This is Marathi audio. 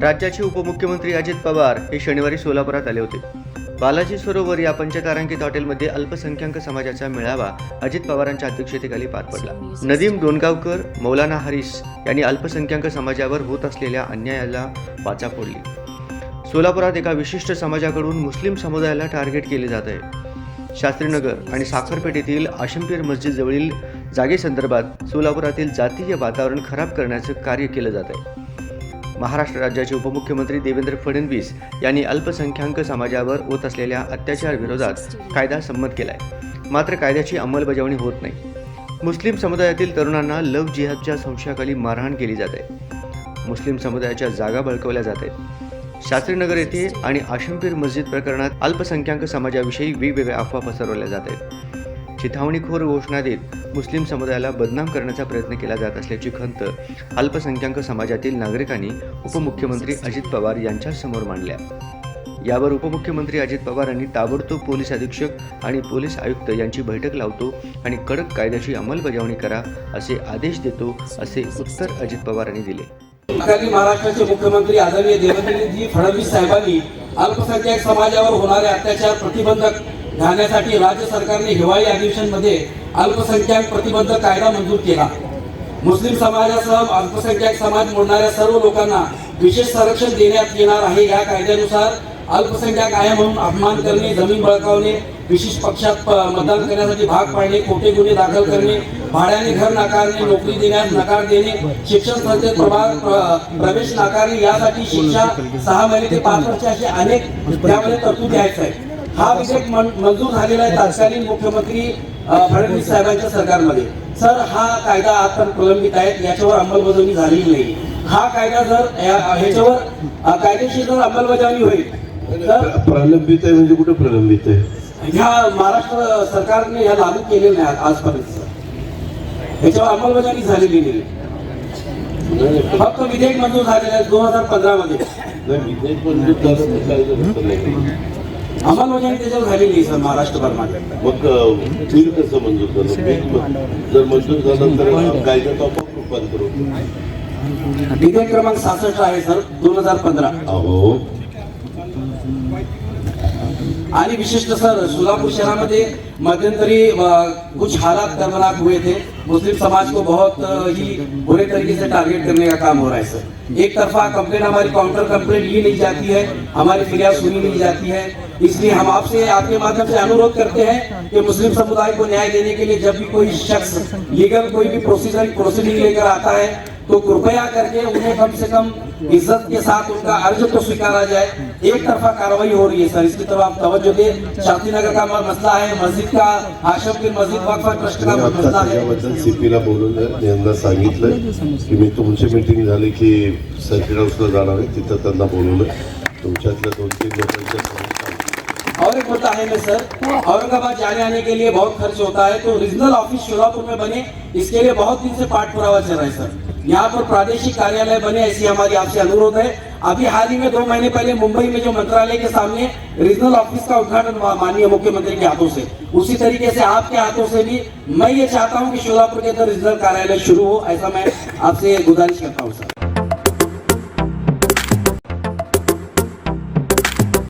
राज्याचे उपमुख्यमंत्री अजित पवार हे शनिवारी सोलापुरात आले होते. बालाजी सरोवर या पंचतारांकित हॉटेलमध्ये अल्पसंख्याक समाजाचा मेळावा अजित पवारांच्या अध्यक्षतेखाली पार पडला. नदीम डोणगावकर मौलाना हरीस यांनी अल्पसंख्याक समाजावर होत असलेल्या अन्यायाला वाचा फोडली. सोलापुरात एका विशिष्ट समाजाकडून मुस्लिम समुदायाला टार्गेट केले जात आहे. शास्त्रीनगर आणि साखरपेठेतील आशिमपीर मस्जिदजवळील जागेसंदर्भात सोलापुरातील जातीय वातावरण खराब करण्याचं कार्य केलं जात आहे. महाराष्ट्र राज्याचे उपमुख्यमंत्री देवेंद्र फडणवीस यांनी अल्पसंख्याक समाजावर होत असलेल्या अत्याचारविरोधात कायदा संमत केलाय. मात्र कायद्याची अंमलबजावणी होत नाही. मुस्लिम समुदायातील तरुणांना लव जिहादच्या संशयाखाली मारहाण केली जाते. मुस्लिम समुदायाच्या जागा बळकवल्या जात. आहेत शास्त्रीनगर येथे आणि आशिमपीर मस्जिद प्रकरणात अल्पसंख्याक समाजाविषयी वेगवेगळ्या अफवा पसरवल्या जात. आहेत चिथावणीखोर घोषणा देत मुस्लिम समुदायाला बदनाम करण्याचा प्रयत्न केला जात असल्याची खंत अल्पसंख्याक समाजातील नागरिकांनी उपमुख्यमंत्री अजित पवार यांच्यासमोर मांडल्या. यावर उपमुख्यमंत्री अजित पवार यांनी ताबडतोब पोलीस अधीक्षक आणि पोलीस आयुक्त यांची बैठक लावतो आणि कडक कायद्याची अंमलबजावणी करा असे आदेश देतो असे उत्तर अजित पवार यांनी दिले. महाराष्ट्राचे मुख्यमंत्री आदरणीय देवेंद्रजी फडणवीस साहेबांनी अल्पसंख्याक समाजावर होणारे अत्याचार प्रतिबंधक घालण्यासाठी राज्य सरकारने हिवाळी अधिवेशनमध्ये अल्पसंख्याक प्रतिबंध कायदा मंजूर केला. मुस्लिम समाजासह अल्पसंख्याक समाज मोडणाऱ्या सर्व लोकांना विशेष संरक्षण देण्यात येणार आहे या कायद्यानुसार अल्पसंख्याक आहे म्हणून अपमान करणे जमीन बळकावणे विशेष पक्षात मतदान करण्यासाठी भाग पाडणे खोटे गुन्हे दाखल करणे भाड्याने घर नाकारणे नोकरी देण्यास नकार देणे शिक्षण संस्थेत प्रभाग प्रवेश नाकारणे यासाठी शिक्षा सहा महिने ते पाच वर्ष असे अनेक त्यामध्ये तरतुदी आहेत साहेब हा विधेयक मंजूर झालेला आहे तत्कालीन मुख्यमंत्री फडणवीस साहेबांच्या सरकारमध्ये. सर हा कायदा आता प्रलंबित आहे याच्यावर अंमलबजावणी झालेली नाही. हा कायदा जर ह्याच्यावर कायदेशीर जर अंमलबजावणी होईल तर प्रलंबित आहे म्हणजे कुठे प्रलंबित आहे? ह्या महाराष्ट्र सरकारने ह्या लागू केलेलं नाही आज- आजपर्यंत. ह्याच्यावर अंमलबजावणी झालेली नाही. फक्त विधेयक मंजूर झालेलं आहे दोन हजार पंधरा मध्ये विधेयक मंजूर अंमलबजावणी त्याच्यावर झालेली आहे सर महाराष्ट्रभरमध्ये मग बिल कसं मंजूर झालं बिल जर मंजूर झालं तर कायद्यात आपोआप रूपांतर होतं विधेयक क्रमांक सहासष्ट आहे सर दोन हजार पंधरा. अहो. आणि विशिष्ट सर, सोलापुर शहरामध्ये मध्यंतरी कुछ हालात खतरनाक हुए थे. मुस्लिम समाज को बहुत ही बुरे तरीके से टारगेट करने का काम हो रहा है, सर. एक तरफा कंप्लेन हमारी काउंटर कंप्लेन ली नहीं जाती है, हमारी फिरियाद सुनी नहीं जाती है. इसलिए हम आपसे, आपके माध्यम से अनुरोध करते हैं कि मुस्लिम समुदाय को न्याय देने के लिए जब भी कोई शख्स लीगल कोई भी प्रोसीजर प्रोसीडिंग लेकर आता है तो कृपया करके उन्हें कम से कम इज़्ज़त के साथ उनका अर्ज़ तो स्वीकारा जाए। एक तरफा कार्रवाई हो रही है सर। इसकी तरफ़ आप तवज्जो दें। शांति नगर का मसला है मस्जिद का आशम की मस्जिद वक्फ ट्रस्ट का मसला है। त्याच्याबद्दल सीपीला बोलवलं यांना सांगितलं की मी तुमची मीटिंग झाली की सर्किट हाऊसला जाणार आहे तिथं त्यांना बोलवलं. तुमच्यातल्या दोन तीन लोकांच्या और एक होता है मैं सर औरंगाबाद जाने आने के लिए बहुत खर्च होता है तो रीजनल ऑफ़िस शोलापुर में बने इसके लिए बहुत दिन से पाठ पुरावा चल रहा है सर। यहाँ पर प्रादेशिक कार्यालय बने, ऐसी हमारी आपसे अनुरोध है। अभी हाल ही में दो महीने पहले मुंबई में जो मंत्रालय के सामने रीजनल ऑफ़िस का उद्घाटन हुआ माननीय मुख्यमंत्री के हाथों से, उसी तरीके से आपके हाथों से भी मैं ये चाहता हूँ कि शोलापुर के अंदर रीजनल कार्यालय शुरू हो, ऐसा मैं आपसे गुजारिश करता हूँ, सर।